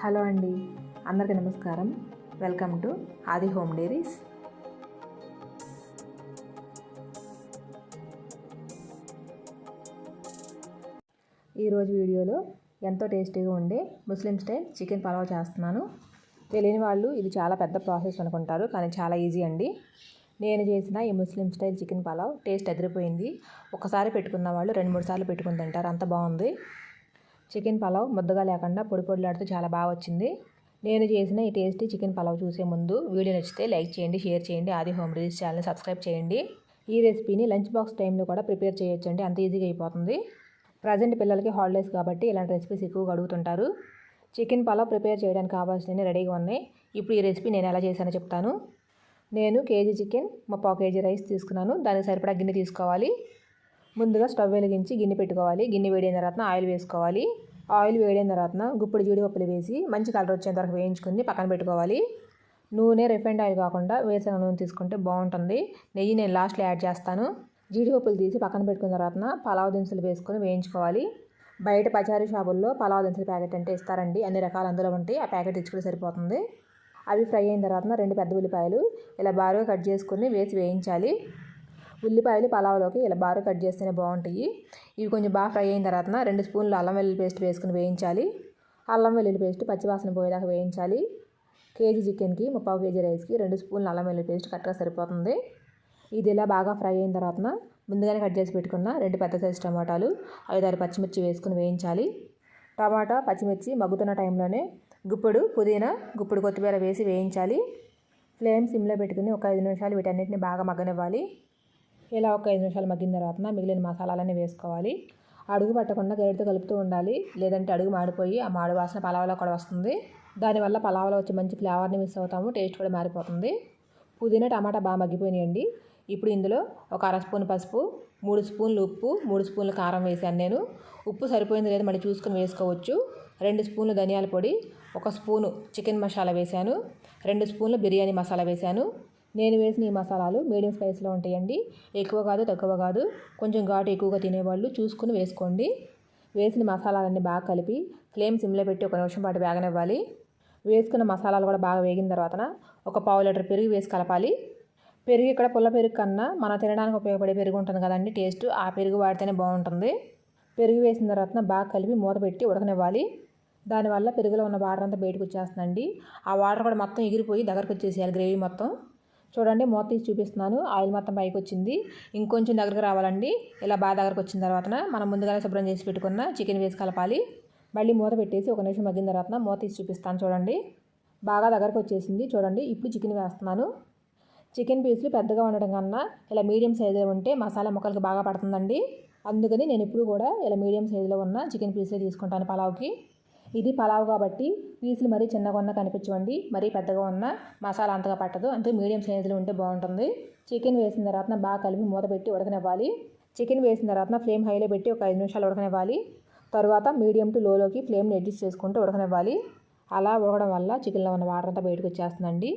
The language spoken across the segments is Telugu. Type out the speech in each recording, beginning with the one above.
హలో అండి అందరికీ నమస్కారం. Welcome to Aadi home diaries. ఈరోజు వీడియోలో ఎంతో టేస్టీగా ఉండే ముస్లిం స్టైల్ చికెన్ పలావ్ చేస్తున్నాను. తెలియని వాళ్ళు ఇది చాలా పెద్ద ప్రాసెస్ అనుకుంటారు కానీ చాలా ఈజీ అండి. నేను చేసిన ఈ Muslim style chicken pulao taste ఎదిరిపోయింది. ఒకసారి పెట్టుకున్న వాళ్ళు రెండు మూడు సార్లు పెట్టుకుని తింటారు అంత బాగుంది. చికెన్ పలావ్ ముద్దగా లేకుండా పొడి పొడిలాడితే చాలా బాగా వచ్చింది. నేను చేసిన ఈ టేస్టీ చికెన్ పలావ్ చూసే ముందు వీడియో నచ్చితే లైక్ చేయండి షేర్ చేయండి ఆది హోమ్ రిలీజ్ ఛానల్ని సబ్స్క్రైబ్ చేయండి. ఈ రెసిపీని లంచ్ బాక్స్ టైంలో కూడా ప్రిపేర్ చేయొచ్చండి అంత ఈజీగా అయిపోతుంది. ప్రజెంట్ పిల్లలకి హాలిడేస్ కాబట్టి ఇలాంటి రెసిపీస్ ఎక్కువగా అడుగుతుంటారు. చికెన్ పలావ్ ప్రిపేర్ చేయడానికి కావాల్సినవి రెడీగా ఉన్నాయి. ఇప్పుడు ఈ రెసిపీ నేను ఎలా చేశానో చెప్తాను. నేను కేజీ చికెన్ ముప్పావు కేజీ రైస్ తీసుకున్నాను. దానికి సరిపడా గిన్నె తీసుకోవాలి. ముందుగా స్టవ్ వెలిగించి గిన్నె పెట్టుకోవాలి. గిన్నె వేడిన తర్వాత ఆయిల్ వేసుకోవాలి. ఆయిల్ వేడిన తర్వాత గుప్పుడు జీడిపప్పులు వేసి మంచి కలర్ వచ్చేంత వరకు వేయించుకుని పక్కన పెట్టుకోవాలి. నూనె రిఫైండ్ ఆయిల్ కాకుండా వేరుశనగ నూనె తీసుకుంటే బాగుంటుంది. నెయ్యి నేను లాస్ట్లో యాడ్ చేస్తాను. జీడిపప్పులు తీసి పక్కన పెట్టుకున్న తర్వాత పలావ్ దినుసులు వేసుకొని వేయించుకోవాలి. బయట పచారీ షాపుల్లో పలావ్ దినుసుల ప్యాకెట్ అంటే ఇస్తారండి. అన్ని రకాలు అందులో ఉంటాయి. ఆ ప్యాకెట్ ఇచ్చుకుంటే సరిపోతుంది. అవి ఫ్రై అయిన తర్వాత రెండు పెద్ద ఉల్లిపాయలు ఇలా బారుగా కట్ చేసుకుని వేసి వేయించాలి. ఉల్లిపాయలు పలావ్లోకి ఇలా బాగా కట్ చేస్తేనే బాగుంటాయి. ఇవి కొంచెం బాగా ఫ్రై అయిన తర్వాత రెండు స్పూన్లు అల్లం వెల్లుల్లి పేస్ట్ వేసుకుని వేయించాలి. అల్లం వెల్లుల్లి పేస్ట్ పచ్చివాసన పోయేదాకా వేయించాలి. కేజీ చికెన్కి ముప్పావు కేజీ రైస్కి రెండు స్పూన్లు అల్లం వెల్లుల్లి పేస్ట్ కరెక్ట్గా సరిపోతుంది. ఇది ఇలా బాగా ఫ్రై అయిన తర్వాత ముందుగానే కట్ చేసి పెట్టుకున్న రెండు పెద్ద సైజు టమాటాలు ఐదారు పచ్చిమిర్చి వేసుకుని వేయించాలి. టమాటా పచ్చిమిర్చి మగ్గుతున్న టైంలోనే గుప్పుడు పుదీనా గుప్పుడు కొత్తిమీర వేసి వేయించాలి. ఫ్లేమ్ సిమ్లో పెట్టుకుని ఒక ఐదు నిమిషాలు వీటన్నిటిని బాగా మగ్గనివ్వాలి. ఇలా ఒక ఐదు నిమిషాలు మగ్గిన తర్వాత మిగిలిన మసాలాలన్నీ వేసుకోవాలి. అడుగు పట్టకుండా గరిటతో కలుపుతూ ఉండాలి. లేదంటే అడుగు మాడిపోయి ఆ మాడి వాసన పలావలో కూడా వస్తుంది. దానివల్ల పలావ్లో వచ్చి మంచి ఫ్లేవర్ని మిస్ అవుతాము టేస్ట్ కూడా మారిపోతుంది. పుదీనా టమాటా బాగా మగ్గిపోయినాయండి. ఇప్పుడు ఇందులో ఒక అర స్పూన్ పసుపు మూడు స్పూన్లు ఉప్పు మూడు స్పూన్లు కారం వేసాను నేను. ఉప్పు సరిపోయింది లేదు మళ్ళీ చూసుకొని వేసుకోవచ్చు. రెండు స్పూన్లు ధనియాల పొడి ఒక స్పూను చికెన్ మసాలా వేశాను రెండు స్పూన్లు బిర్యానీ మసాలా వేశాను నేను వేసిన ఈ మసాలాలు మీడియం స్పైస్లో ఉంటాయండి. ఎక్కువ కాదు తక్కువ కాదు. కొంచెం ఘాటు ఎక్కువగా తినేవాళ్ళు చూసుకుని వేసుకోండి. వేసిన మసాలాలన్నీ బాగా కలిపి ఫ్లేమ్ సిమ్లో పెట్టి ఒక నిమిషం పాటు వేగనివ్వాలి. వేసుకున్న మసాలాలు కూడా బాగా వేగిన తర్వాత ఒక పావు లీటర్ పెరుగు వేసి కలపాలి. పెరుగు ఇక్కడ పుల్ల పెరుగు కన్నా మనం తినడానికి ఉపయోగపడే పెరుగు ఉంటుంది కదండి టేస్ట్ ఆ పెరుగు వాడితేనే బాగుంటుంది. పెరుగు వేసిన తర్వాత బాగా కలిపి మూత పెట్టి ఉడకనివ్వాలి. దానివల్ల పెరుగులో ఉన్న వాటర్ అంతా బయటకు వచ్చేస్తుందండి. ఆ వాటర్ కూడా మొత్తం ఎగిరిపోయి దగ్గరకు వచ్చేసేయాలి గ్రేవీ మొత్తం. చూడండి మూత తీసి చూపిస్తున్నాను. ఆయిల్ మొత్తం పైకి వచ్చింది ఇంకొంచెం దగ్గరకు రావాలండి. ఇలా బాగా దగ్గరకు వచ్చిన తర్వాత మనం ముందుగానే శుభ్రం చేసి పెట్టుకున్న చికెన్ వేసి కలపాలి. మళ్ళీ మూత పెట్టేసి ఒక నిమిషం మగ్గిన తర్వాత మూత తీసి చూపిస్తాను చూడండి. బాగా దగ్గరకు వచ్చేసింది. చూడండి ఇప్పుడు చికెన్ వేస్తున్నాను. చికెన్ పీసులు పెద్దగా ఉండడం కన్నా ఇలా మీడియం సైజులో ఉంటే మసాలా ముక్కలకి బాగా పడుతుందండి. అందుకని నేను ఇప్పుడు కూడా ఇలా మీడియం సైజులో ఉన్న చికెన్ పీసులే తీసుకుంటాను పలావ్కి. ఇది పలావ్ కాబట్టి పీసులు మరీ చిన్నగా ఉన్న కనిపించవండి మరీ పెద్దగా ఉన్న మసాలా అంతగా పట్టదు. అంతే మీడియం సైజులో ఉంటే బాగుంటుంది. చికెన్ వేసిన తర్వాత బాగా కలిపి మూత పెట్టి ఉడకనివ్వాలి. చికెన్ వేసిన తర్వాత ఫ్లేమ్ హైలో పెట్టి ఒక ఐదు నిమిషాలు ఉడకనివ్వాలి. తర్వాత మీడియం టు లోలోకి ఫ్లేమ్ని అడ్జస్ట్ చేసుకుంటూ ఉడకనివ్వాలి. అలా ఉడకడం వల్ల చికెన్లో ఉన్న వాటర్ అంతా బయటకు వచ్చేస్తుందండి.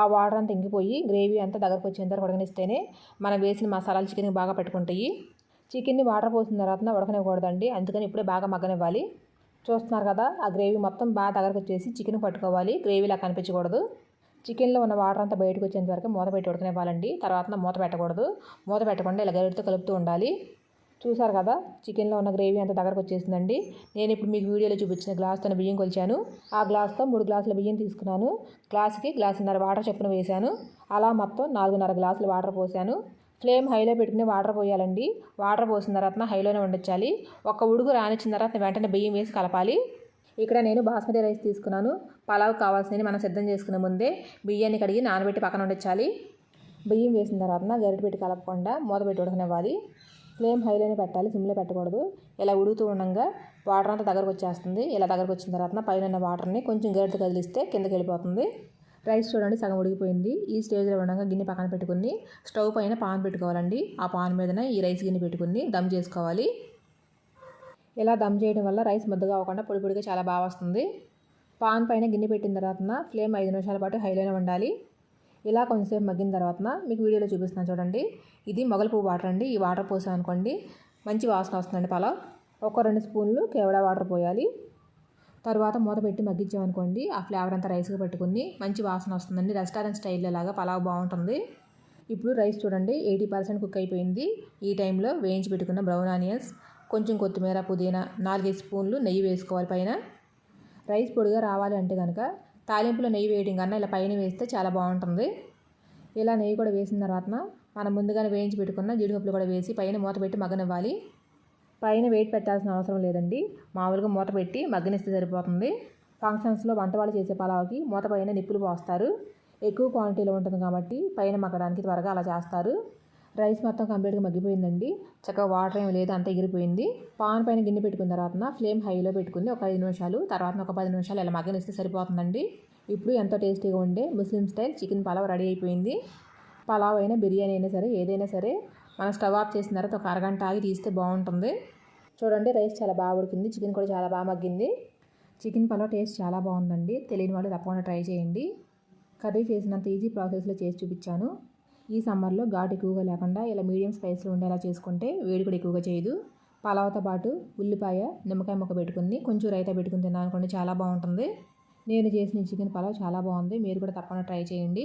ఆ వాటర్ అంతా ఇంకిపోయి గ్రేవీ అంతా దగ్గరకు వచ్చేంత వరకు ఉడకనిస్తేనే మనం వేసిన మసాలాలు చికెన్కి బాగా పెట్టుకుంటాయి. చికెన్ని వాటర్ పోసిన తర్వాత ఉడకనివ్వకూడదండి అందుకని ఇప్పుడే బాగా మగ్గనివ్వాలి. చూస్తున్నారు కదా ఆ గ్రేవీ మొత్తం బాగా దగ్గరకు వచ్చేసి చికెన్ పట్టుకోవాలి. గ్రేవీలా కనిపించకూడదు. చికెన్లో ఉన్న వాటర్ అంతా బయటకు వచ్చేంత వరకు మూత పెట్టి ఉడకనివ్వాలండి. తర్వాత మూత పెట్టకూడదు. మూత పెట్టకుండా ఇలా గరిటితో కలుపుతూ ఉండాలి. చూసారు కదా చికెన్లో ఉన్న గ్రేవీ అంతా దగ్గరకు వచ్చేసిందండి నేను ఇప్పుడు మీకు వీడియోలో చూపించిన గ్లాస్తో బియ్యం కొలిచాను. ఆ గ్లాస్తో మూడు గ్లాసుల బియ్యం తీసుకున్నాను. గ్లాస్కి గ్లాసున్నర వాటర్ చొప్పున వేశాను. అలా మొత్తం నాలుగున్నర గ్లాసులు వాటర్ పోసాను. ఫ్లేమ్ హైలో పెట్టుకుని వాటర్ పోయాలండి. వాటర్ పోసిన తర్వాత హైలోనే వండించాలి. ఒక ఉడుగు రానిచ్చిన తర్వాత వెంటనే బియ్యం వేసి కలపాలి. ఇక్కడ నేను బాస్మతి రైస్ తీసుకున్నాను. పలావ్ కావాల్సినవి మనం సిద్ధం చేసుకునే ముందే బియ్యాన్ని కడిగి నానబెట్టి పక్కన వండించాలి. బియ్యం వేసిన తర్వాత గరిటె పెట్టి కలపకుండా మూత పెట్టి ఉడకనివ్వాలి. ఫ్లేమ్ హైలోనే పెట్టాలి. సిమ్లో పెట్టకూడదు. ఇలా ఉడుకుతూ ఉండగా వాటర్ అంతా దగ్గరకు వచ్చేస్తుంది. ఇలా దగ్గరకు వచ్చిన తర్వాత పైన ఉన్న వాటర్ని కొంచెం గరిటె కదిలిస్తే కిందకి వెళ్ళిపోతుంది. రైస్ చూడండి సగం ఉడికిపోయింది. ఈ స్టేజ్లో ఉండగా గిన్నె పక్కన పెట్టుకుని స్టవ్ పైన పాన్ పెట్టుకోవాలండి. ఆ పాన్ మీదనే ఈ రైస్ గిన్నె పెట్టుకుని దమ్ చేసుకోవాలి. ఇలా దమ్ చేయడం వల్ల రైస్ ముద్దగా అవ్వకుండా పొడి పొడిగా చాలా బాగా వస్తుంది. పాన్ పైన గిన్నె పెట్టిన తర్వాత ఫ్లేమ్ ఐదు నిమిషాల పాటు హైలోనే ఉండాలి. ఇలా కొంచెంసేపు మగ్గిన తర్వాత మీకు వీడియోలో చూపిస్తున్నాను చూడండి. ఇది మొగల పువ్వు వాటర్ అండి. ఈ వాటర్ పోసాం అనుకోండి మంచి వాసన వస్తుందండి పలావ్ ఒక రెండు స్పూన్లు కేవడా వాటర్ పోయాలి. తర్వాత మూత పెట్టి మగ్గించామనుకోండి ఆ ఫ్లేవర్ అంతా రైస్కి పెట్టుకుని మంచి వాసన వస్తుందండి. రెస్టారెంట్ స్టైల్లో లాగా పలావ్ బాగుంటుంది. ఇప్పుడు రైస్ చూడండి ఎయిటీ పర్సెంట్ కుక్ అయిపోయింది. ఈ టైంలో వేయించి పెట్టుకున్న బ్రౌన్ ఆనియన్స్ కొంచెం కొత్తిమీర పుదీనా నాలుగైదు స్పూన్లు నెయ్యి వేసుకోవాలి పైన. రైస్ పొడిగా రావాలి అంటే కనుక తాలింపులో నెయ్యి వేయడం కన్నా ఇలా పైన వేస్తే చాలా బాగుంటుంది. ఇలా నెయ్యి కూడా వేసిన తర్వాత మనం ముందుగానే వేయించి పెట్టుకున్న జీడిపప్పులు కూడా వేసి పైన మూత పెట్టి మగ్గనివ్వాలి. పైన వెయిట్ పెట్టాల్సిన అవసరం లేదండి. మామూలుగా మూత పెట్టి మగ్గనిస్తే సరిపోతుంది. ఫంక్షన్స్లో వంట వాళ్ళు చేసే పలావ్కి మూత పైన నిప్పులు పోస్తారు. ఎక్కువ క్వాంటిటీలో ఉంటుంది కాబట్టి పైన మగ్గడానికి త్వరగా అలా చేస్తారు. రైస్ మొత్తం కంప్లీట్గా మగ్గిపోయిందండి. చక్కగా వాటర్ ఏమి లేదు అంతా ఎగిరిపోయింది. పాన్ పైన గిన్నె పెట్టుకున్న తర్వాత ఫ్లేమ్ హైలో పెట్టుకుంది. ఒక ఐదు నిమిషాలు తర్వాత ఒక పది నిమిషాలు ఇలా మగ్గనిస్తే సరిపోతుందండి. ఇప్పుడు ఎంతో టేస్టీగా ఉండే Muslim style chicken pulao ready అయిపోయింది. పలావ్ అయినా బిర్యానీ అయినా సరే ఏదైనా సరే మనం స్టవ్ ఆఫ్ చేసిన తర్వాత ఒక అరగంట ఆగి తీస్తే బాగుంటుంది. చూడండి రైస్ చాలా బాగా ఉడికింది. చికెన్ కూడా చాలా బాగా మగ్గింది. చికెన్ పలావ్ టేస్ట్ చాలా బాగుందండి. తెలియని వాళ్ళు తప్పకుండా ట్రై చేయండి. కర్రీ చేసినంత ఈజీ ప్రాసెస్లో చేసి చూపించాను. ఈ సమ్మర్లో ఘాటు ఎక్కువగా లేకుండా ఇలా మీడియం స్పైస్లో ఉండేలా చేసుకుంటే వేడి కూడా ఎక్కువగా చేయదు. పలావతో పాటు ఉల్లిపాయ నిమ్మకాయ ముక్క పెట్టుకుని కొంచెం రైతా పెట్టుకుని తిన్నాను అనుకోండి చాలా బాగుంటుంది. నేను చేసిన చికెన్ పలావ్ చాలా బాగుంది. మీరు కూడా తప్పకుండా ట్రై చేయండి.